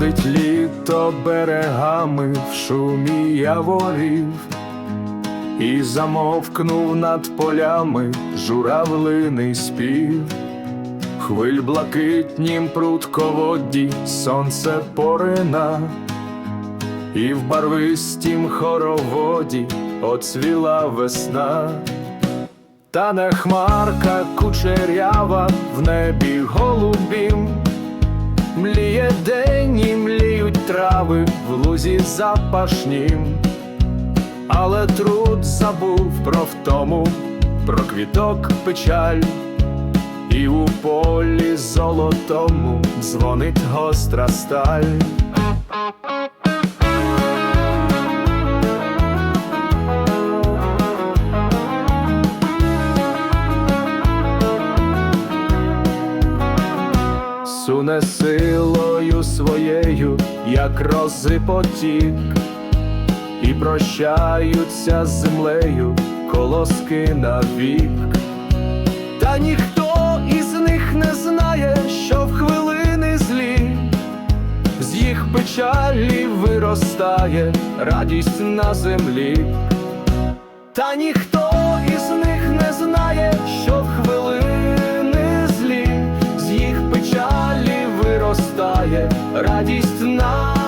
Ходить літо берегами в шумі яворів, і замовкнув над полями журавлиний спів, хвиль блакитнім прутководді сонце порина, і в барвистім хороводі оцвіла весна. Та не хмарка кучерява в небі голубім, трави в лузі запашнім, але труд забув про втому, про квіток печаль, і у полі золотому дзвонить гостра сталь. Суне силою своєю, як рози потік, і прощаються з землею колоски навік. Та ніхто із них не знає, що в хвилини злі, з їх печалі виростає радість на землі. Та ніхто радість нам.